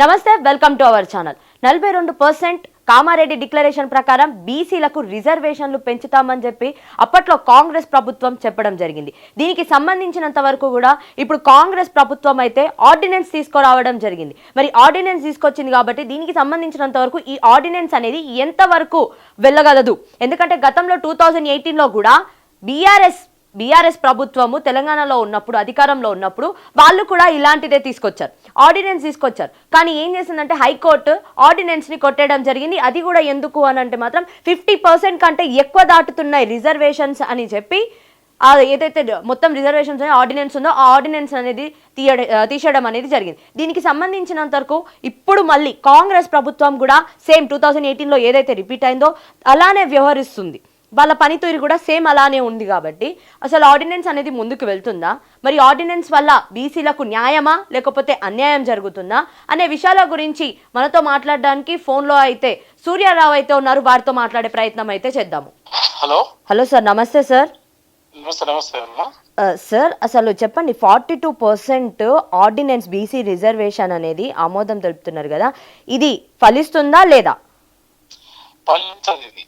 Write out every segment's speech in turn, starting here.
నమస్తే welcome to our channel. నలభై రెండు పర్సెంట్ కామారెడ్డి డిక్లరేషన్ ప్రకారం బీసీలకు రిజర్వేషన్లు పెంచుతామని చెప్పి అప్పట్లో కాంగ్రెస్ ప్రభుత్వం చెప్పడం జరిగింది. దీనికి సంబంధించినంత వరకు కూడా ఇప్పుడు కాంగ్రెస్ ప్రభుత్వం అయితే ఆర్డినెన్స్ తీసుకురావడం జరిగింది. మరి ఆర్డినెన్స్ తీసుకొచ్చింది కాబట్టి దీనికి సంబంధించినంత వరకు ఈ ఆర్డినెన్స్ అనేది ఎంతవరకు వెళ్ళగలదు? ఎందుకంటే గతంలో టూ థౌజండ్ ఎయిటీన్లో కూడా బీఆర్ఎస్ బీఆర్ఎస్ ప్రభుత్వము తెలంగాణలో ఉన్నప్పుడు అధికారంలో ఉన్నప్పుడు వాళ్ళు కూడా ఇలాంటిదే తీసుకొచ్చారు. ఆర్డినెన్స్ తీసుకొచ్చారు. కానీ ఏం చేసిందంటే హైకోర్టు ఆర్డినెన్స్ని కొట్టేయడం జరిగింది. అది కూడా ఎందుకు అని అంటే మాత్రం ఫిఫ్టీ పర్సెంట్ కంటే ఎక్కువ దాటుతున్నాయి రిజర్వేషన్స్ అని చెప్పి ఏదైతే మొత్తం రిజర్వేషన్స్ ఆర్డినెన్స్ ఉందో ఆ ఆర్డినెన్స్ అనేది తీయడం తీసేయడం అనేది జరిగింది. దీనికి సంబంధించినంత వరకు ఇప్పుడు మళ్ళీ కాంగ్రెస్ ప్రభుత్వం కూడా సేమ్ టూ థౌజండ్ ఎయిటీన్లో ఏదైతే రిపీట్ అయిందో అలానే వ్యవహరిస్తుంది. వాళ్ళ పనితీరు కూడా సేమ్ అలానే ఉంది కాబట్టి అసలు ఆర్డినెన్స్ అనేది ముందుకు వెళ్తుందా? మరి ఆర్డినెన్స్ వల్ల బీసీలకు న్యాయమా? లేకపోతే అన్యాయం జరుగుతుందా? అనే విషయాల గురించి మనతో మాట్లాడడానికి ఫోన్లో అయితే సూర్యారావు అయితే ఉన్నారు. వారితో మాట్లాడే ప్రయత్నం అయితే చేద్దాము. హలో. హలో సార్ నమస్తే సార్. సార్ అసలు చెప్పండి forty two percent ordinance BC reservation అనేది ఆమోదం తెలుపుతున్నారు కదా. ఇది ఫలిస్తుందా లేదా? పనిచేస్తుంది ఇది.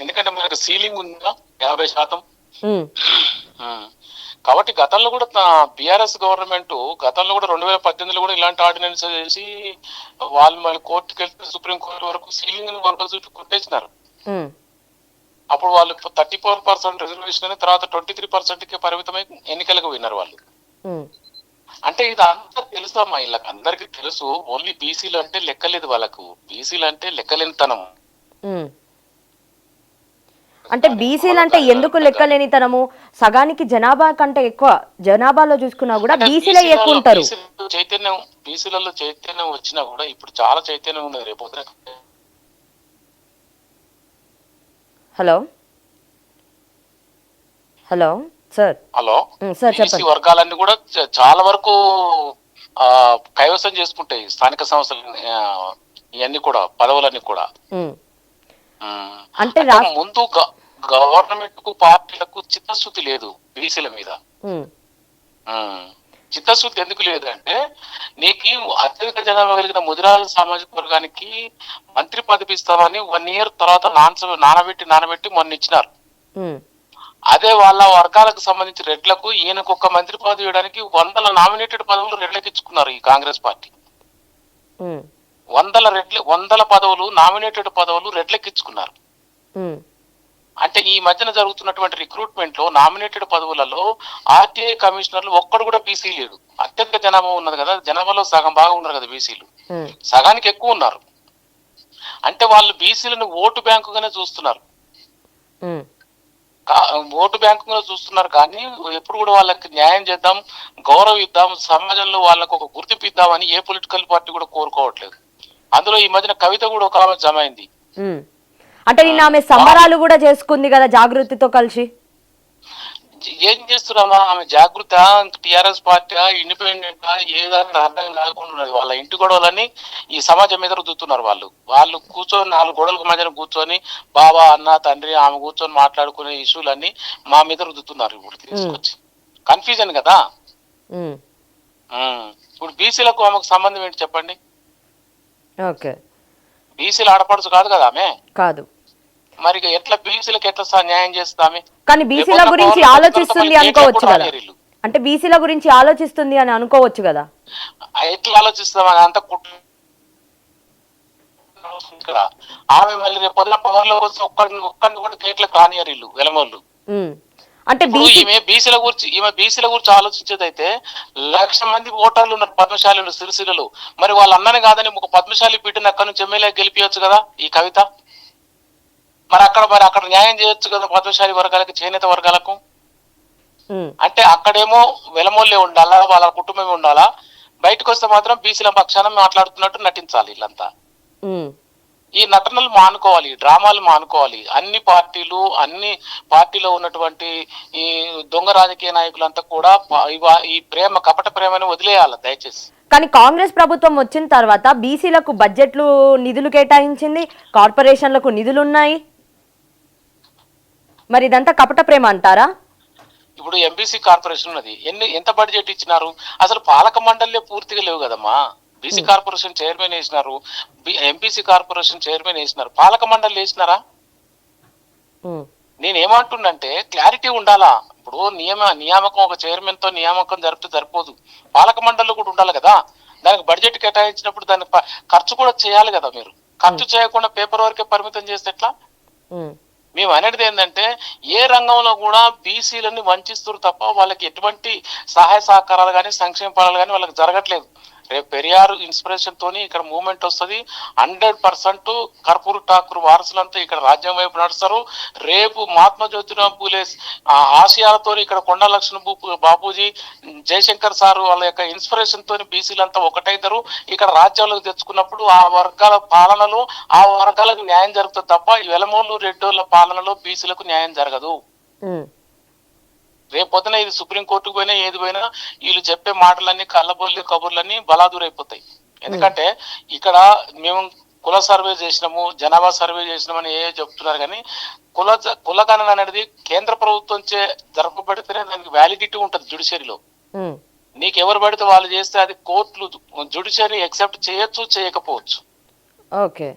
ఎందుకంటే మనకు సీలింగ్ ఉందా? యాభై శాతం. కాబట్టి గతంలో కూడా బీఆర్ఎస్ గవర్నమెంట్ గతంలో కూడా రెండు వేల పద్దెనిమిదిలో కూడా ఇలాంటి ఆర్డినెన్స్ చేసి వాళ్ళు మళ్ళీ కోర్టుకి వెళ్తే సుప్రీం కోర్టు వరకు సీలింగ్ చుట్టూ కొట్టేసినారు. అప్పుడు వాళ్ళు థర్టీ ఫోర్ పర్సెంట్ రిజర్వేషన్ అని తర్వాత ట్వంటీ త్రీ పర్సెంట్కి పరిమితమై ఎన్నికలకు పోయినారు వాళ్ళు. అంటే ఇది అంతా తెలుసు అమ్మా వీళ్ళకి? అందరికీ తెలుసు ఓన్లీ బీసీలు అంటే లెక్కలేదు వాళ్ళకు. బీసీలు అంటే లెక్కలేనితనం. అంటే బీసీలు అంటే ఎందుకు లెక్కలేనితనము? సగానికి జనాభా కంటే ఎక్కువ జనాభాలో చూసుకున్నా కూడా బీసీలే ఎక్కువ ఉంటారు. చైతన్యం బీసీలలో చైతన్యం వచ్చినా కూడా ఇప్పుడు చాలా చైతన్యం ఉన్నది రేపు hello? Hello? Sir? Hello? Sir చెప్పండి. వర్గాలన్నీ కూడా చాలా వరకు ఆ కైవసం చేసుకుంటాయి స్థానిక సంస్థలు ఇవన్నీ కూడా పదవులన్నీ కూడా. అంటే ముందు గవర్నమెంట్కు పార్టీలకు చిత్తశుద్ధి లేదు బీసీల మీద. చిత్తశుద్ధి ఎందుకు లేదంటే నీకు అత్యధిక జనాభా కలిగిన ముదిరాల సామాజిక వర్గానికి మంత్రి పదవి ఇస్తామని వన్ ఇయర్ తర్వాత నానబెట్టి నానబెట్టి మొన్న ఇచ్చినారు. అదే వాళ్ళ వర్గాలకు సంబంధించి రెడ్లకు ఈయనకు ఒక మంత్రి పదవి ఇవ్వడానికి వందల నామినేటెడ్ పదవులు రెడ్లకు ఇచ్చుకున్నారు ఈ కాంగ్రెస్ పార్టీ. వందల రెడ్ల వందల పదవులు నామినేటెడ్ పదవులు రెడ్లకు ఇచ్చుకున్నారు ఉమ్, అంటే ఈ మధ్యన జరుగుతున్నటువంటి రిక్రూట్మెంట్లో నామినేటెడ్ పదవులలో ఆర్టీఐ కమిషనర్లు ఒక్కడు కూడా బీసీ లేడు. అత్యధిక జనాభా ఉన్నది కదా జనాభాలో సగం బాగా ఉన్నారు కదా బీసీలు. సగానికి ఎక్కువ ఉన్నారు. అంటే వాళ్ళు బీసీలను ఓటు బ్యాంకుగానే చూస్తున్నారు. ఓటు బ్యాంకుగా చూస్తున్నారు కానీ ఎప్పుడు కూడా వాళ్ళకి న్యాయం చేద్దాం గౌరవిద్దాం సమాజంలో వాళ్ళకు ఒక గుర్తింపు ఇద్దామని ఏ పొలిటికల్ పార్టీ కూడా కోరుకోవట్లేదు. అందులో ఈ మధ్యన కవిత కూడా ఒక ఆమె జమ అయింది. అంటే నిన్న ఆమె సంబరాలు కూడా చేసుకుంది కదా జాగృతితో కలిసి? ఏం చేస్తున్నామా? ఆమె జాగృత టిఆర్ఎస్ పార్టీ ఇండిపెండెంట్ ఏదన్నా అర్థం కాకుండా ఉన్నది. వాళ్ళ ఇంటి గొడవలని ఈ సమాజం మీద రుద్దుతున్నారు వాళ్ళు. వాళ్ళు కూర్చొని నాలుగు గొడవల మధ్యన కూర్చొని బాబా అన్న తండ్రి ఆమె కూర్చొని మాట్లాడుకునే ఇష్యూలన్నీ మా మీద రుద్దుతున్నారు ఇప్పుడు తీసుకొచ్చి. కన్ఫ్యూజన్ కదా. ఇప్పుడు బీసీలకు ఆమెకు సంబంధం ఏంటి చెప్పండి? ఓకే. బీసీలు ఆడపడుచు కాదు కదా ఆమె? కాదు. మరి ఎట్లా బీసీలకు ఎట్లా న్యాయం చేస్తామే కానీ బీసీల గురించి ఆలోచిస్తుంది అనుకోవచ్చు కదా. అంటే బీసీల గురించి ఆలోచిస్తుంది అని అనుకోవచ్చు కదా. ఎట్లా ఆలోచిస్తామని అంత ఆమె మళ్ళీ రేపు పొద్దున పవర్లో వచ్చి ఒక్కడిని ఒక్కడిని కూడా గేట్లకు రానియరు వీళ్ళు వెలమోళ్ళు. అంటే ఈమె బీసీల గురించి ఈమె బీసీల గురించి ఆలోచించేదైతే లక్ష మంది ఓటర్లు ఉన్నారు పద్మశాలిలు సిరిసిల్లలు. మరి వాళ్ళ అన్నని కాదని ఒక పద్మశాలి పీఠని అక్కడ నుంచి ఎమ్మెల్యే గెలిపించచ్చు కదా ఈ కవిత? మరి అక్కడ మరి అక్కడ న్యాయం చేయొచ్చు కదా పద్మశాలి వర్గాలకు చేనేత వర్గాలకు? అంటే అక్కడేమో వెలమోళ్ళే ఉండాలా వాళ్ళ కుటుంబమే ఉండాలా? బయటకు వస్తే మాత్రం బీసీల పక్షాన మాట్లాడుతున్నట్టు నటించాలి వీళ్ళంతా. ఈ నటనలు మానుకోవాలి డ్రామాలు మానుకోవాలి. అన్ని పార్టీలు అన్ని పార్టీలో ఉన్నటువంటి ఈ దొంగ రాజకీయ నాయకులంతా కూడా ఈ ప్రేమ కపట ప్రేమని వదిలేయాలి దయచేసి. కానీ కాంగ్రెస్ ప్రభుత్వం వచ్చిన తర్వాత బీసీలకు బడ్జెట్లు నిధులు కేటాయించింది కార్పొరేషన్లకు నిధులు ఉన్నాయి మరి ఇదంతా కపట ప్రేమ అంటారా? ఇప్పుడు ఇప్పుడు ఎంబీసీ కార్పొరేషన్ ఉన్నది. ఎన్ని ఎంత బడ్జెట్ ఇచ్చినారు? అసలు పాలక మండలే పూర్తిగా లేవు కదమ్మా. బీసీ కార్పొరేషన్ చైర్మన్ వేసినారు ఎంపీసీ కార్పొరేషన్ చైర్మన్ వేసినారు పాలక మండలి వేసినారా? ఉమ్, నేను ఏమంటున్నంటే క్లారిటీ ఉండాలా? ఇప్పుడు నియమ నియామకం ఒక చైర్మన్తో నియామకం జరిపితే సరిపోదు. పాలక మండలి కూడా ఉండాలి కదా? దానికి బడ్జెట్ కేటాయించినప్పుడు దాని ఖర్చు కూడా చేయాలి కదా మీరు? ఖర్చు చేయకుండా పేపర్ వరకే పరిమితం చేస్తే ఎట్లా? మేము అనేది ఏంటంటే ఏ రంగంలో కూడా బీసీలని వంచిస్తారు తప్ప వాళ్ళకి ఎటువంటి సహాయ సహకారాలు కానీ సంక్షేమ ఫలాలు కానీ వాళ్ళకి జరగట్లేదు. రేపు పెరియారు ఇన్స్పిరేషన్ తోని ఇక్కడ మూవ్మెంట్ వస్తుంది. హండ్రెడ్ పర్సెంట్ కర్పూర్ ఠాకూర్ వారసులంతా ఇక్కడ రాజ్యం వైపు నడుస్తారు. రేపు మహాత్మా జ్యోతిరావు పూలే ఆశయాలతో ఇక్కడ కొండ లక్ష్మణ బాపూజీ జయశంకర్ సారు వాళ్ళ యొక్క ఇన్స్పిరేషన్ తోని బీసీలంతా ఒకటైతారు. ఇక్కడ రాజ్యాలకు తెచ్చుకున్నప్పుడు ఆ వర్గాల పాలనలో ఆ వర్గాలకు న్యాయం జరుగుతుంది తప్ప ఈ వెలమూలు రెడ్డోళ్ళ పాలనలో బీసీలకు న్యాయం జరగదు. ఉమ్, రేపు పొద్దున ఇది సుప్రీంకోర్టుకు పోయినా ఏది పోయినా వీళ్ళు చెప్పే మాటలన్నీ కళ్ళబొల్లి కబుర్లన్నీ బలాదురైపోతాయి. ఎందుకంటే ఇక్కడ మేము కుల సర్వే చేసినాము జనాభా సర్వే చేసినామని ఏ చెప్తున్నారు కానీ కుల కులగణన అనేది కేంద్ర ప్రభుత్వంచే జరపబడితేనే దానికి వ్యాలిడిటీ ఉంటుంది జుడిషియరీలో నీకు ఎవరు పడితే వాళ్ళు చేస్తే అది కోర్టులు జుడిషియరీ ఎక్సెప్ట్ చేయొచ్చు చేయకపోవచ్చు.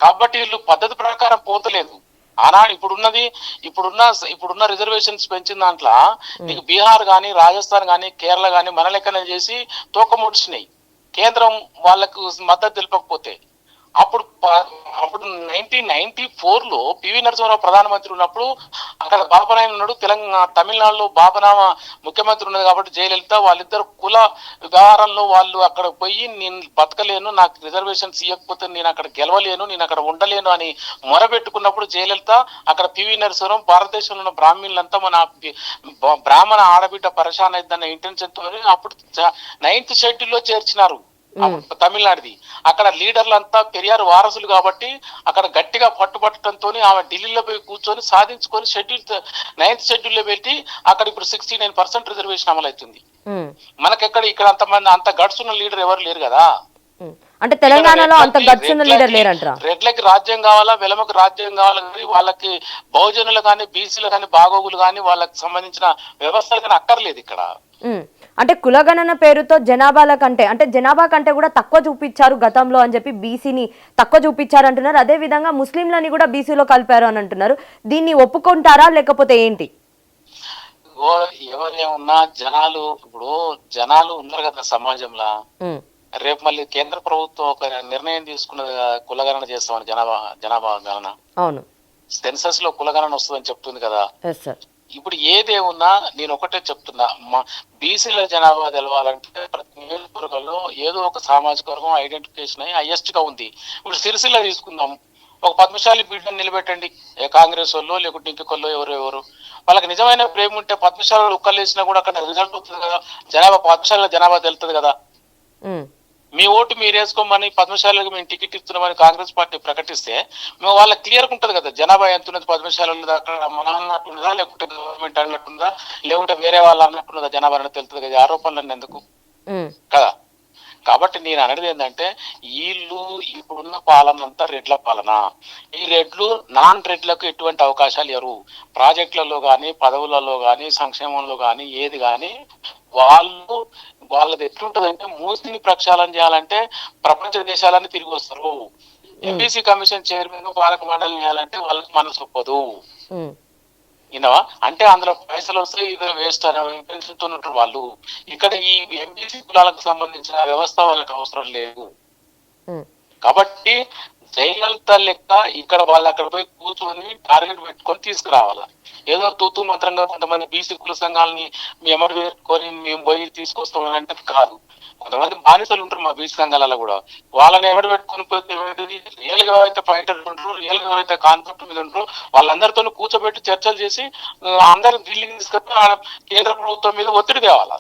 కాబట్టి వీళ్ళు పద్ధతి ప్రకారం పోతలేదు. ఆనా ఇప్పుడున్నది ఇప్పుడున్న ఇప్పుడున్న రిజర్వేషన్స్ పెంచిన దాంట్లో నీకు బీహార్ కానీ రాజస్థాన్ కానీ కేరళ కానీ మన లెక్కనే చేసి తూకం ముడిచినాయి కేంద్రం వాళ్ళకు మద్దతు తెలిపకపోతే అప్పుడు అప్పుడు నైన్టీన్ నైన్టీ ఫోర్లో పివి నరసింహారావు ప్రధానమంత్రి ఉన్నప్పుడు అక్కడ బాబనాయన ఉన్నాడు. తెలంగాణ తమిళనాడులో బాబనామ ముఖ్యమంత్రి ఉన్నది కాబట్టి జయలలిత. వాళ్ళిద్దరు కుల వ్యవహారంలో వాళ్ళు అక్కడ పోయి నేను బతకలేను నాకు రిజర్వేషన్స్ ఇవ్వకపోతే నేను అక్కడ గెలవలేను నేను అక్కడ ఉండలేను అని మొరబెట్టుకున్నప్పుడు జయలలిత అక్కడ పివి నరసరం భారతదేశంలో ఉన్న బ్రాహ్మణులంతా మన బ్రాహ్మణ ఆడబిడ్డ పరేషాన్ అయిద్దన్న ఇంటెన్షన్తో అప్పుడు నైన్త్ షెడ్యూల్లో చేర్చినారు. తమిళనాడుది. అక్కడ లీడర్లంతా పెరియారు వారసులు కాబట్టి అక్కడ గట్టిగా పట్టుబట్టడంతో ఆమె ఢిల్లీలో పోయి కూర్చొని సాధించుకొని షెడ్యూల్ నైన్త్ షెడ్యూల్లో పెట్టి అక్కడ ఇప్పుడు సిక్స్టీ నైన్ పర్సెంట్ రిజర్వేషన్ అమలవుతుంది. మనకెక్కడ ఇక్కడ అంతమంది అంత గడ్స్ ఉన్న లీడర్ ఎవరు లేరు కదా. అంటే తెలంగాణలో అంత ఉన్న లీడర్ లేరంటారా? రెడ్లకి రాజ్యం కావాలా? వెలమకి రాజ్యం కావాలా? కానీ వాళ్ళకి బహుజనులు కానీ బీసీలు కానీ బాగోగులు కానీ వాళ్ళకి సంబంధించిన వ్యవస్థలు కానీ అక్కర్లేదు ఇక్కడ. అంటే కులగణన పేరుతో జనాభాల కంటే అంటే జనాభా కంటే కూడా తక్కువ చూపించారు గతంలో అని చెప్పి బీసీని తక్కువ చూపించారు అంటున్నారు అదే విధంగా ముస్లింలని కూడా బీసీలో కలిపారు అని అంటున్నారు. దీన్ని ఒప్పుకుంటారా లేకపోతే ఏంటి? ఎవరేమున్నా జనాలు ఇప్పుడు జనాలు ఉన్నారు కదా సమాజంలో. రేపు మళ్ళీ కేంద్ర ప్రభుత్వం ఒక నిర్ణయం తీసుకున్నది కదా, కులగణన చేస్తామని జనాభా జనాభా గణన. అవును. సెన్సస్లో కులగణన వస్తుందని చెప్తుంది కదా. ఇప్పుడు ఏదేమున్నా నేను ఒకటే చెప్తున్నా. మా బీసీల జనాభా తెలవాలంటే ప్రతి నియోజకవర్గంలో ఏదో ఒక సామాజిక వర్గం ఐడెంటిఫికేషన్ అయ్యి హైయెస్ట్గా ఉంది. ఇప్పుడు సిరిసిల్ల తీసుకుందాం. ఒక పద్మశాలి బిడ్డను నిలబెట్టండి. కాంగ్రెస్ వాళ్ళు లేకుంటే ఇంకొకళ్ళు ఎవరు ఎవరు. వాళ్ళకి నిజమైన ప్రేమ ఉంటే పద్మశాలలో ఉక్కలు వేసినా కూడా అక్కడ రిజల్ట్ వస్తుంది కదా. జనాభా పద్మశాల జనాభా తెలుస్తుంది కదా. ఉమ్, మీ ఓటు మీరు వేసుకోమని పద్మశాలకు మేము టికెట్ ఇస్తున్నామని కాంగ్రెస్ పార్టీ ప్రకటిస్తే మేము వాళ్ళకి క్లియర్ ఉంటుంది కదా జనాభా ఎంత ఉన్నది పద్మశాలలో అక్కడ మన అన్నట్టున్నదా లేకుంటే గవర్నమెంట్ అన్నట్టుందా లేకుంటే వేరే వాళ్ళు అన్నట్టున్నదా జనాభా అన్నట్టు తెలుస్తుంది కదా ఈ ఆరోపణలన్నీ ఎందుకు? కదా? కాబట్టి నేను అనేది ఏంటంటే వీళ్ళు ఇప్పుడున్న పాలన అంతా రెడ్ల పాలన. ఈ రెడ్లు నాన్ రెడ్లకు ఎటువంటి అవకాశాలు ఇవ్వరు ప్రాజెక్టులలో కానీ పదవులలో కానీ సంక్షేమంలో కానీ ఏది కానీ వాళ్ళు వాళ్ళది ఎట్లుంటదంటే మూసిని ప్రక్షాళన చేయాలంటే ప్రపంచ దేశాలన్నీ తిరిగి వస్తారు. ఎంబీసీ కమిషన్ చైర్మన్ పాలక మండలి చేయాలంటే వాళ్ళకి మనసు ఒప్పదు. ఉమ్, విన్నావా? అంటే అందులో పైసలు వస్తే ఇది వేస్ట్ అనే ఉంటారు వాళ్ళు. ఇక్కడ ఈ ఎంబీసీ కులాలకు సంబంధించిన వ్యవస్థ వాళ్ళకి అవసరం లేదు. కాబట్టి జయలలిత లెక్క ఇక్కడ వాళ్ళు అక్కడ పోయి కూర్చొని టార్గెట్ పెట్టుకొని తీసుకురావాల. ఏదో తూతూ మంత్రంగా కొంతమంది బీసీ కుల సంఘాలని మేము ఎమరు పెట్టుకొని మేము పోయి తీసుకొస్తాం అంటే కాదు. కొంతమంది బానిసలు ఉంటారు మా బీసీ సంఘాలలో కూడా. వాళ్ళని ఎవరు పెట్టుకొని పోతే రియల్గా అయితే ఫైటర్ ఉంటారు రియల్గా అయితే కాన్సెప్ట్ మీద ఉంటారు. వాళ్ళందరితో కూర్చోబెట్టి చర్చలు చేసి ఆ, అందరిని ఢిల్లీకి తీసుకొని కేంద్ర ప్రభుత్వం మీద ఒత్తిడి తేవాలి?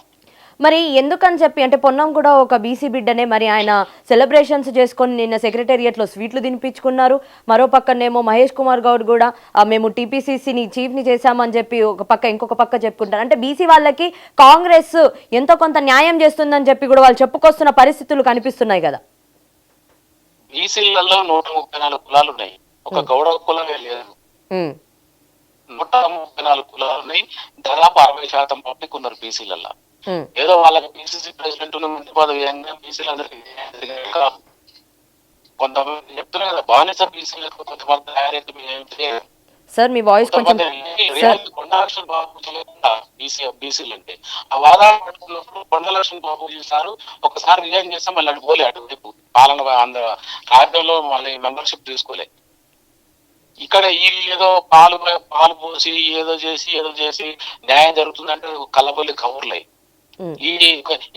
మరి ఎందుకని చెప్పి అంటే పొన్నం కూడా ఒక బీసీ బిడ్డనే మరి ఆయన సెలబ్రేషన్స్ చేసుకొని నిన్న సెక్రటేరియట్లో స్వీట్లు తినిపించుకున్నారు. మరో పక్కనేమో మహేష్ కుమార్ గౌడ్ కూడా మేము టీపీసీసీని చీఫ్ని చేశామని చెప్పి ఒక పక్క ఇంకొక పక్క చెప్పుకుంటారు. అంటే బీసీ వాళ్ళకి కాంగ్రెస్ ఎంతో కొంత న్యాయం చేస్తుందని చెప్పి కూడా వాళ్ళు చెప్పుకొస్తున్న పరిస్థితులు కనిపిస్తున్నాయి కదా. బీసీలలో నూట ముప్పై నాలుగు కులాలు ఉన్నాయి. ఒక గౌడ కులమే లేదు. నూట ముప్పై నాలుగు కులాలు ఉన్నాయి. దాదాపు అరవై శాతం పబ్లిక్ ఉన్నారు బీసీలలో. ఏదో వాళ్ళకి పిసిసి ప్రెసిడెంట్ మంత్రి పదవి అయినా బీసీలు అందరికీ కాదు. కొంతమంది చెప్తున్నారు కదా బానిస బీసీలకు కొంతమంది తయారైతే. సార్ మీ వాయిస్ కొంచెం బాబు చేయకుండా బీసీ బీసీలు అంటే ఆ వాదాలు పట్టుకున్నప్పుడు కొండ లక్ష్మణ్ బాబు చేశారు ఒకసారి రిజైన్ చేస్తే మళ్ళీ అటు పోలే అటువైపు పాలన రాజ్యంలో మళ్ళీ మెంబర్షిప్ తీసుకోలే ఇక్కడ వీళ్ళు ఏదో పాలు పాలు పోసి ఏదో చేసి ఏదో చేసి న్యాయం జరుగుతుందంటే కళ్ళబొల్లి కవర్లై ఉమ్, ఈ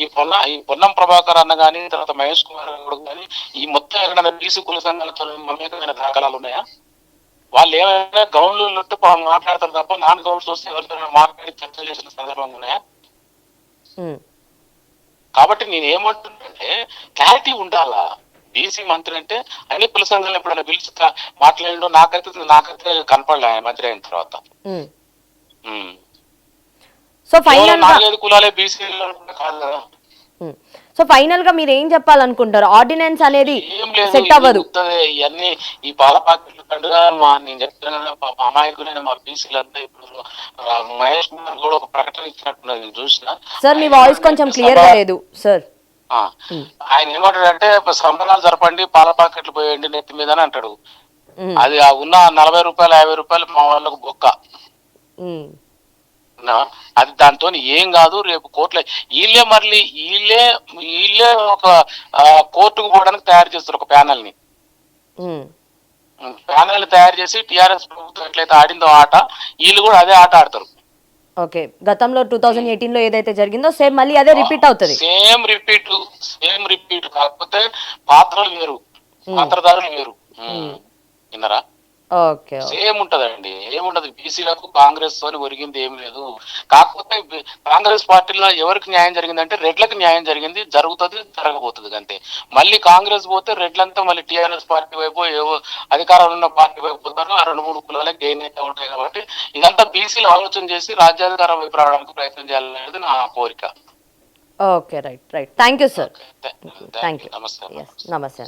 ఈ పొన్న ఈ పొన్నం ప్రభాకర్ అన్న గాని తర్వాత మహేష్ కుమార్ కానీ ఈ మొత్తం ఎక్కడైనా బీసీ కుల సంఘాలతో మమేకమైన దాఖలాలు ఉన్నాయా? వాళ్ళు ఏమైనా గౌన్లు మాట్లాడతారు తప్ప నాన్ గౌన్స్ వస్తే ఎవరితో మాట్లాడి చర్చ చేసిన సందర్భంగా ఉన్నాయా? కాబట్టి నేను ఏమంటున్నానంటే క్లారిటీ ఉండాలా? బీసీ మంత్రి అంటే అన్ని కుల సంఘాలను ఎప్పుడైనా పిలిచి మాట్లాడిండో నాకైతే నాకైతే కనపడలే మంత్రి అయిన తర్వాత. సో ఫైనల్గా నాలుగైదు కులాలే బీసీలో కాదు సో ఫైనల్గా మీరు ఏం చెప్పాలనుకుంటారు? ఆర్డినెన్స్ అనేది సెట్ అవ్వదు. ఇవన్నీ ఈ పాల పండుగ మా నేను చెప్తాను అమాయకులైన మా బీసీలు అంతా ఇప్పుడు మహేష్ కుమార్ కూడా ఒక ప్రకటన ఇచ్చినట్టున్నది నేను చూసిన? సార్ మీ వాయిస్ కొంచెం క్లియర్ లేదు సార్ ఆయన ఏమంటాడంటే సంబరాలు జరపండి పాల ప్యాకెట్లు పోయండి నెత్తి మీద అని అంటాడు. అది ఆ ఉన్న నలభై రూపాయలు యాభై రూపాయలు మా వాళ్ళకు బొక్క? అది దాంతో ఏం కాదు రేపు కోర్టులో వీళ్ళే మళ్ళీ వీళ్ళే వీళ్ళే ఒక కోర్టుకు పోవడానికి తయారు చేస్తారు ఒక ప్యానల్ని. ప్యానల్ తయారు చేసి టిఆర్ఎస్ ప్రభుత్వం ఎట్లయితే ఆడిందో ఆట వీళ్ళు కూడా అదే ఆట ఆడతారు. ఓకే. గతంలో టూ థౌజండ్ ఎయిటీన్లో ఏదైతే జరిగిందో సేమ్ మళ్ళీ అదే రిపీట్ అవుతుంది. సేమ్ రిపీట్ సేమ్ రిపీట్ కాకపోతే పాత్రలు వేరు. పాత్రధారులు వేరు. విన్నారా. సేమ్ ఉంటదండి. ఏముంటది బీసీలకు కాంగ్రెస్ తోని ఒరిగింది ఏం లేదు. కాకపోతే కాంగ్రెస్ పార్టీలో ఎవరికి న్యాయం జరిగిందంటే రెడ్లకు న్యాయం జరిగింది జరుగుతుంది జరగబోతుంది అంతే. మళ్ళీ కాంగ్రెస్ పోతే రెడ్లంతా మళ్ళీ టీఆర్ఎస్ పార్టీ వైపు ఏవో అధికారంలో ఉన్న పార్టీ వైపు పోతారు. ఆ రెండు మూడు కులాలే గెయిన్ అయితే ఉంటాయి కాబట్టి ఇదంతా బీసీలు ఆలోచన చేసి రాజ్యాధికారం వైపు రావడానికి ప్రయత్నం చేయాలనేది నా కోరిక. Okay right right. Thank you sir thank you నమస్తే నమస్తే.